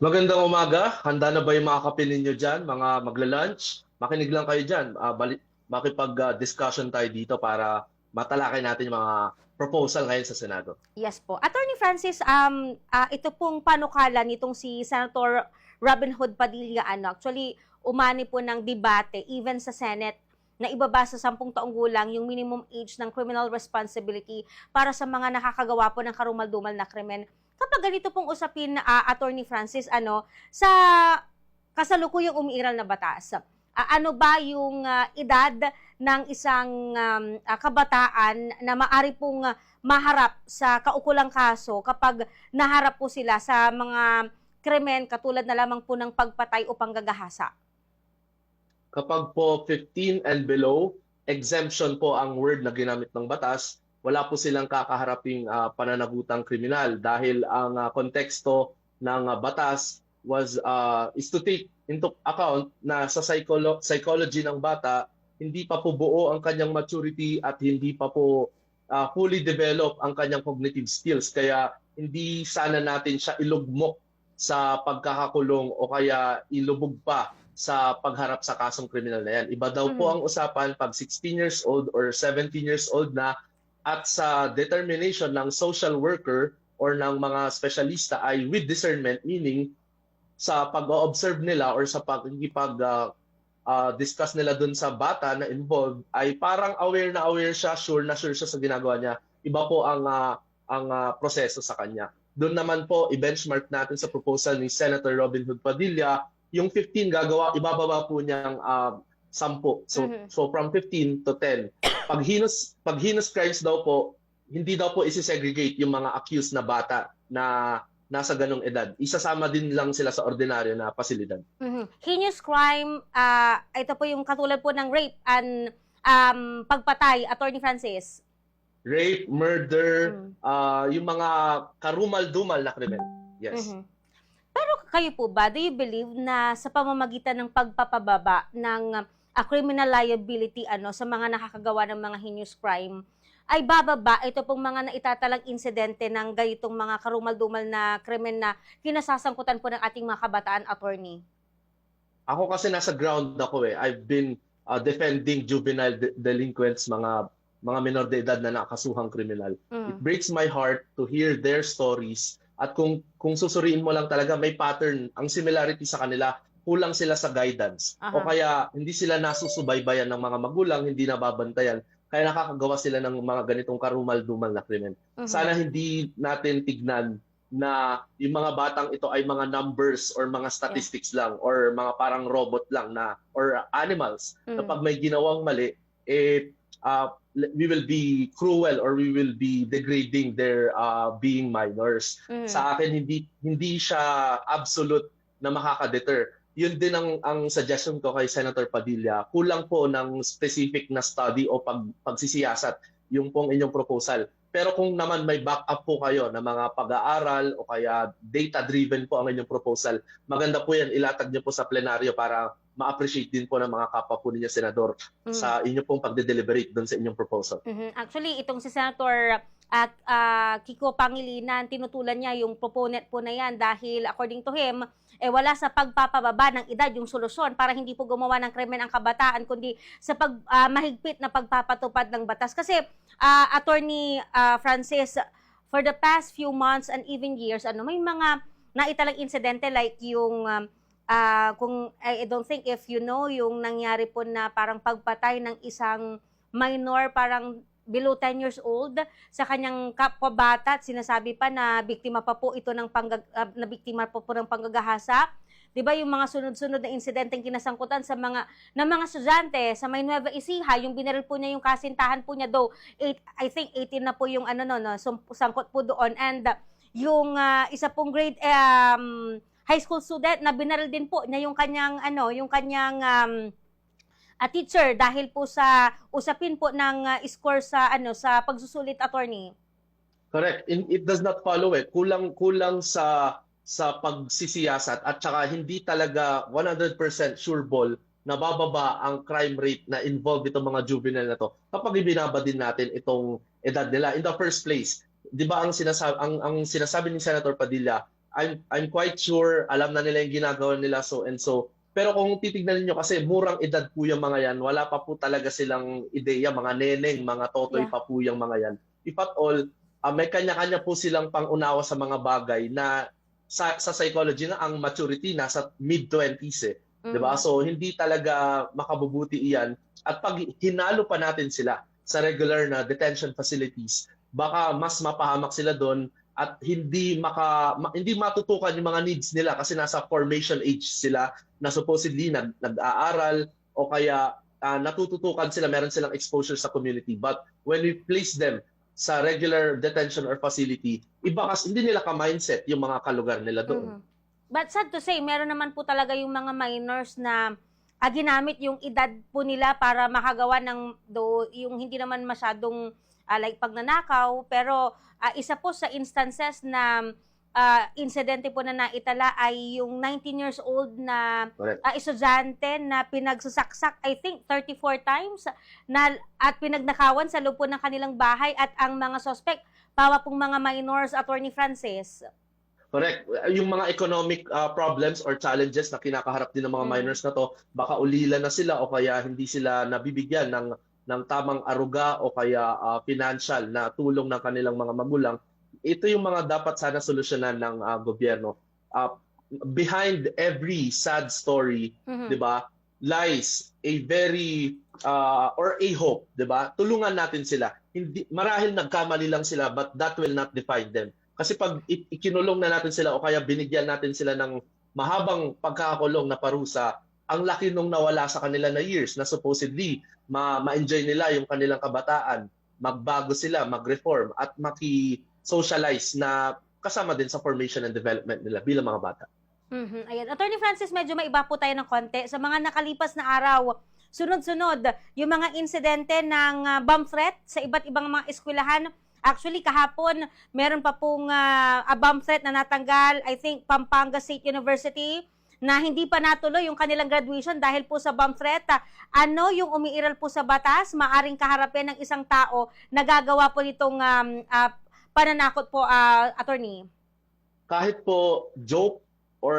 Magandang umaga. Handa na ba yung mga kape ninyo dyan, mga magla-lunch? Makinig lang kayo dyan. Uh, bali- makipag-discussion tayo dito para matalakay natin yung mga proposal ngayon sa Senado. Yes po. Attorney Francis, um, ah, ito pong panukala nitong si Senator Robin Hood Padilla, ano, actually, umani po ng debate, even sa Senate, na ibaba sa 10 taong gulang yung minimum age ng criminal responsibility para sa mga nakakagawa po ng karumal-dumal na krimen. Kapag ganito pong usapin, ah, Attorney Francis, ano, sa kasalukuyang umiiral na batas, ah, ano ba yung ah, edad ng isang um, ah, kabataan na maari pong ah, maharap sa kaukulang kaso kapag naharap po sila sa mga krimen katulad na lamang po ng pagpatay o panggagahasa. Kapag po 15 and below, exemption po ang word na ginamit ng batas, wala po silang kakaharaping ah, pananagutang kriminal dahil ang ah, konteksto ng ah, batas was ah, is to take into account na sa psycholo- psychology ng bata hindi pa po buo ang kanyang maturity at hindi pa po ah, fully develop ang kanyang cognitive skills kaya hindi sana natin siya ilugmok sa pagkakakulong o kaya ilubog pa sa pagharap sa kasong kriminal na yan. Iba daw po Mhm. ang usapan pag 16 years old or 17 years old na at sa determination ng social worker or ng mga specialista ay with discernment, meaning sa pag-observe nila or sa pagkikipag uh, uh, discuss nila dun sa bata na involved ay parang aware na aware siya, sure na sure siya sa ginagawa niya. Iba po ang uh, ang uh, proseso sa kanya. Doon naman po i-benchmark natin sa proposal ni Senator Robin Hood Padilla, yung 15 gagawa ibababa po niyang uh, 10. So Mhm. so from 15 to 10. Pag heinous pag heinous crimes daw po, hindi daw po isi-segregate yung mga accused na bata na nasa ganong edad. Isasama din lang sila sa ordinaryo na pasilidad. Mhm. Heinous crime, ah, ito po yung katulad po ng rape and um, pagpatay, Attorney Francis. Rape, murder, Mm. ah, yung mga karumal-dumal na krimen. Yes. Mhm. Pero kayo po ba, do you believe na sa pamamagitan ng pagpapababa ng uh, criminal liability ano sa mga nakakagawa ng mga heinous crime ay bababa ito pong mga naitatalang insidente ng ganitong mga karumal-dumal na krimen na kinasasangkutan po ng ating mga kabataan attorney? Ako kasi nasa ground ako eh. I've been ah, defending juvenile de- delinquents, mga mga minor de edad na nakasuhang kriminal. It Mm. breaks my heart to hear their stories at kung kung susuriin mo lang talaga may pattern ang similarity sa kanila kulang sila sa guidance Aha. o kaya hindi sila nasusubaybayan ng mga magulang hindi nababantayan kaya nakakagawa sila ng mga ganitong karumal-dumal na krimen Mhm. sana hindi natin tignan na yung mga batang ito ay mga numbers or mga statistics lang or mga parang robot lang na or animals na Mm. pag may ginawang mali eh uh, we will be cruel or we will be degrading their uh, being minors. Mhm. Sa akin hindi hindi siya absolute na makaka-deter. Yun din ang ang suggestion ko kay Senator Padilla. Kulang po ng specific na study o pag pagsisiyasat yung pong inyong proposal. Pero kung naman may backup po kayo na mga pag-aaral o kaya data-driven po ang inyong proposal, maganda po yan ilatag niyo po sa plenaryo para ma-appreciate din po ng mga kapwa po ninyo senador Mm. sa inyo pong pagde-deliberate doon sa inyong proposal. Mhm. Actually, itong si Senator at ah, Kiko Pangilinan, tinutulan niya yung proponent po na yan dahil according to him, eh wala sa pagpapababa ng edad yung solusyon para hindi po gumawa ng krimen ang kabataan, kundi sa pag ah, mahigpit na pagpapatupad ng batas. Kasi, ah, Attorney ah, Francis, for the past few months and even years, ano, may mga naitalang insidente like yung um, ah, kung I don't think if you know yung nangyari po na parang pagpatay ng isang minor parang below 10 years old sa kanyang kapwa bata at sinasabi pa na biktima pa po ito ng panggag, ah, na biktima po po ng panggagahasa. 'Di ba yung mga sunod-sunod na insidenteng kinasangkutan sa mga ng mga estudyante sa May Nueva Ecija, yung binaril po niya yung kasintahan po niya eight, I think 18 na po yung ano no, no sangkot po doon and ah, yung ah, isa pong grade um, high school student na binaril din po niya yung kanyang ano, yung kanyang um, a teacher dahil po sa usapin po ng uh, score sa ano sa pagsusulit attorney. Correct. In- It does not follow it. Kulang kulang sa sa pagsisiyasat at saka hindi talaga 100% sure ball na bababa ang crime rate na involved itong mga juvenile na to kapag ibinaba din natin itong edad nila in the first place. 'Di ba ang sinasabi ang, ang sinasabi ni Senator Padilla I'm I'm quite sure alam na nila yung ginagawa nila so and so. Pero kung titignan niyo kasi murang edad po yung mga yan, wala pa po talaga silang ideya, mga neneng, mga totoy Yeah. pa po yung mga yan. If at all, ah, may kanya-kanya po silang pangunawa sa mga bagay na sa, sa psychology na ang maturity nasa mid-20s eh. Mhm. 'Di ba? So hindi talaga makabubuti iyan at pag hinalo pa natin sila sa regular na detention facilities, baka mas mapahamak sila doon at hindi maka ma- hindi matutukan yung mga needs nila kasi nasa formation age sila na supposedly nag, nag-aaral o kaya ah, natututukan sila, meron silang exposure sa community. But when we place them sa regular detention or facility, iba kasi hindi nila ka-mindset yung mga kalugar nila doon. Mhm. But sad to say, meron naman po talaga yung mga minors na ah, ginamit yung edad po nila para makagawa ng do yung hindi naman masyadong ah, like pagnanakaw pero ah, isa po sa instances na ah, insidente po na naitala ay yung 19 years old na Correct. ah, estudyante na pinagsasaksak I think 34 times na at pinagnakawan sa loob po ng kanilang bahay at ang mga suspect pawa pong mga minors attorney Francis. Correct. Yung mga economic uh, problems or challenges na kinakaharap din ng mga Mm. minors na to, baka ulila na sila o kaya hindi sila nabibigyan ng ng tamang aruga o kaya uh, financial na tulong ng kanilang mga magulang. Ito yung mga dapat sana solusyonan ng uh, gobyerno. Uh, behind every sad story, Mhm. 'di ba? Lies a very uh, or a hope, 'di ba? Tulungan natin sila. Hindi marahil nagkamali lang sila but that will not define them. Kasi pag ikinulong na natin sila o kaya binigyan natin sila ng mahabang pagkakakulong na parusa, ang laki nung nawala sa kanila na years na supposedly ma- ma-enjoy nila yung kanilang kabataan, magbago sila, mag-reform at maki-socialize na kasama din sa formation and development nila bilang mga bata. Mhm, Ayan. Attorney Francis, medyo maiba po tayo ng konti. Sa mga nakalipas na araw, sunod-sunod, yung mga insidente ng ah, bomb threat sa iba't ibang mga eskwelahan. Actually, kahapon, meron pa pong ah, a bomb threat na natanggal, I think, Pampanga State University, na hindi pa natuloy yung kanilang graduation dahil po sa bomb threat. Ah, Ano yung umiiral po sa batas, maaring kaharapin ng isang tao na gagawa po nitong um, ah, pananakot po, ah, attorney? kahit po joke or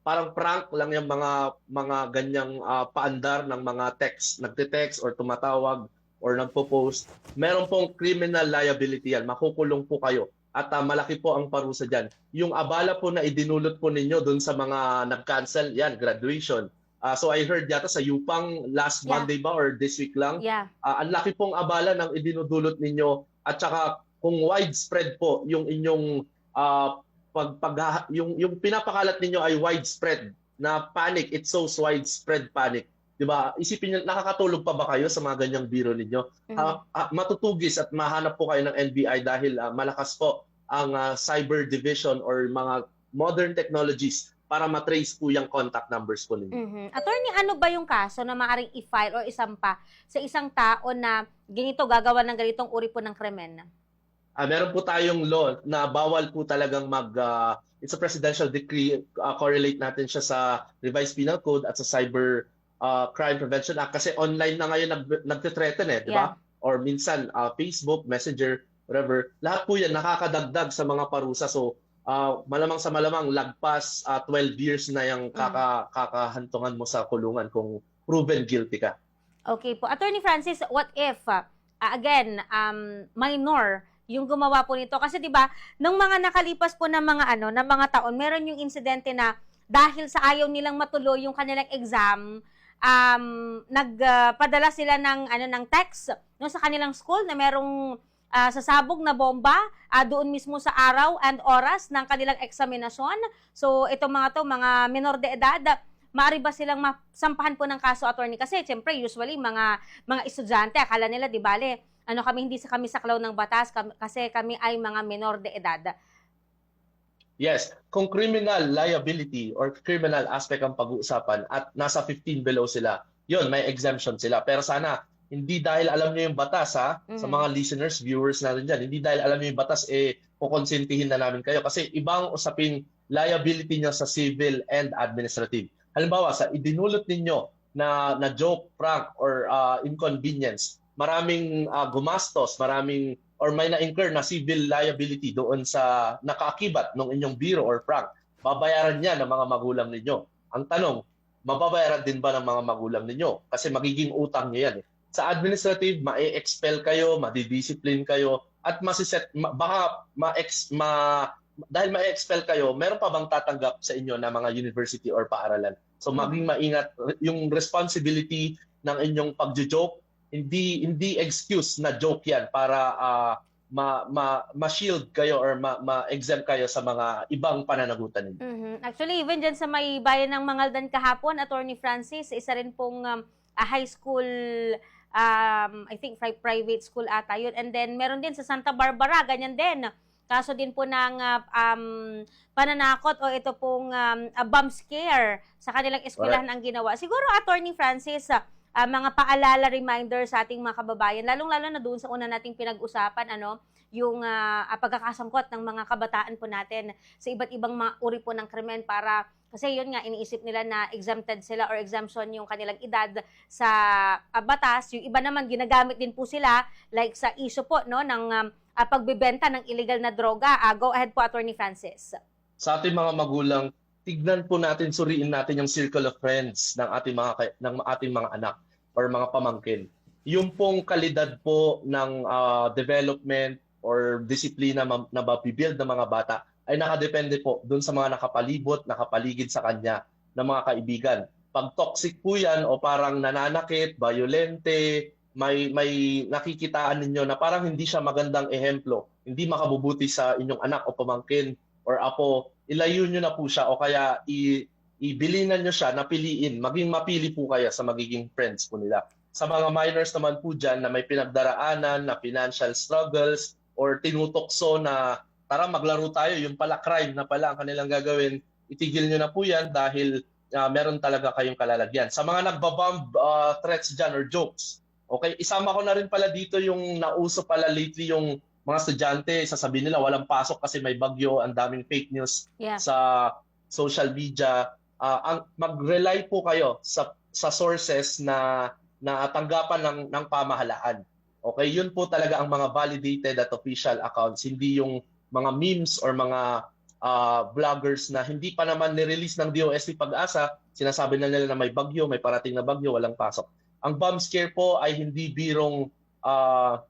parang prank lang yung mga mga ganyang ah, paandar ng mga text, nagte-text or tumatawag or nagpo-post, meron pong criminal liability yan. Makukulong po kayo. At ah, malaki po ang parusa dyan. Yung abala po na idinulot po ninyo dun sa mga nag-cancel, yan, graduation. Ah, so I heard yata sa Yupang last Yeah. Monday ba or this week lang, Yeah. Ah, ang laki pong abala ng idinudulot ninyo at saka kung widespread po yung inyong ah, pag, pag yung yung pinapakalat ninyo ay widespread na panic it shows widespread panic 'di ba isipin niyo nakakatulog pa ba kayo sa mga ganyang biro ninyo Mhm. Ah, ah, matutugis at mahanap po kayo ng NBI dahil ah, malakas po ang ah, cyber division or mga modern technologies para matrace po yung contact numbers po ninyo Mhm. Attorney, ano ba yung kaso na maaring i-file or isampa sa isang tao na ganito gagawa ng ganitong uri po ng krimen? Ah, meron po tayong law na bawal po talagang mag ah, it's a presidential decree ah, correlate natin siya sa revised penal code at sa cyber ah, crime prevention act kasi online na ngayon nag nagte-threaten eh, di ba? Or minsan ah, Facebook, Messenger, whatever. Lahat po 'yan nakakadagdag sa mga parusa. So ah, malamang sa malamang lagpas ah, 12 years na yung kaka kakahantungan mo sa kulungan kung proven guilty ka. Okay po. Attorney Francis, what if, uh, again, um, minor yung gumawa po nito? Kasi 'di ba, nung mga nakalipas po ng mga ano, ng mga taon, meron yung insidente na dahil sa ayaw nilang matuloy yung kanilang exam, um, nagpadala sila ng ano ng text no sa kanilang school na merong ah, sasabog na bomba ah, doon mismo sa araw and oras ng kanilang eksaminasyon. So itong mga to, mga minor de edad, maari ba silang masampahan po ng kaso attorney kasi siyempre usually mga mga estudyante akala nila di bale ano kami hindi sa kami saklaw ng batas kami, kasi kami ay mga minor de edad. Yes, kung criminal liability or criminal aspect ang pag-uusapan at nasa 15 below sila, yun, may exemption sila. Pero sana, hindi dahil alam niyo yung batas ha, sa Mhm. mga listeners, viewers natin dyan, hindi dahil alam niyo yung batas, eh, kukonsintihin na namin kayo. Kasi ibang usaping liability niyo sa civil and administrative. Halimbawa, sa idinulot ninyo na, na joke, prank, or ah, inconvenience, maraming ah, gumastos, maraming or may na-incur na civil liability doon sa nakaakibat ng inyong biro or prank, babayaran niya ng mga magulang ninyo. Ang tanong, mababayaran din ba ng mga magulang ninyo? Kasi magiging utang niyo yan. Eh. Sa administrative, ma-expel kayo, madidiscipline kayo, at masiset, ma- baka ma-ex, ma, dahil ma-expel kayo, meron pa bang tatanggap sa inyo na mga university or paaralan? So maging maingat yung responsibility ng inyong pagjo-joke, hindi hindi excuse na joke yan para ah, ma, ma, ma-shield kayo or ma, ma-exempt kayo sa mga ibang pananagutan ninyo. Mhm. Actually, even dyan sa may bayan ng Mangaldan kahapon, Attorney Francis, isa rin pong um, a high school, um, I think pri- private school ata yun. And then meron din sa Santa Barbara, ganyan din. Kaso din po ng uh, um, pananakot o ito pong um, a bomb scare sa kanilang eskwelahan ang ginawa. Siguro, Attorney Francis, ah, ah, mga paalala, reminder sa ating mga kababayan, lalong-lalo na doon sa una nating pinag-usapan, ano, yung ah, ah, pagkakasangkot ng mga kabataan po natin sa iba't ibang mga uri po ng krimen para kasi yun nga iniisip nila na exempted sila or exemption yung kanilang edad sa ah, batas. Yung iba naman ginagamit din po sila like sa issue po no ng um, ah, pagbebenta ng illegal na droga. Ah, go ahead po Attorney Francis. Sa ating mga magulang, tignan po natin, suriin natin yung circle of friends ng ating mga ng ating mga anak or mga pamangkin. Yung pong kalidad po ng ah, development or disiplina na mabibuild ng mga bata ay nakadepende po dun sa mga nakapalibot, nakapaligid sa kanya ng mga kaibigan. Pag toxic po yan o parang nananakit, violente, may may nakikitaan ninyo na parang hindi siya magandang ehemplo, hindi makabubuti sa inyong anak o pamangkin or apo, ilayo nyo na po siya o kaya i ibilinan nyo siya na piliin, maging mapili po kayo sa magiging friends po nila. Sa mga minors naman po dyan na may pinagdaraanan na financial struggles or tinutokso na tara maglaro tayo, yung pala crime na pala ang kanilang gagawin, itigil nyo na po yan dahil ah, meron talaga kayong kalalagyan. Sa mga nagbabomb ah, threats dyan or jokes, okay, isama ko na rin pala dito yung nauso pala lately yung mga estudyante, sasabihin nila walang pasok kasi may bagyo, ang daming fake news Yeah. sa social media. Ah, ang mag-rely po kayo sa sa sources na na tanggapan ng ng pamahalaan. Okay, yun po talaga ang mga validated at official accounts, hindi yung mga memes or mga ah, vloggers na hindi pa naman ni-release ng DOST Pag-asa, sinasabi na nila na may bagyo, may parating na bagyo, walang pasok. Ang bomb scare po ay hindi birong ah,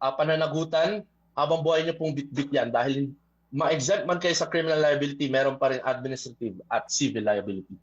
ah, pananagutan habang buhay niyo pong bitbit yan dahil ma-exempt man kayo sa criminal liability, meron pa rin administrative at civil liability.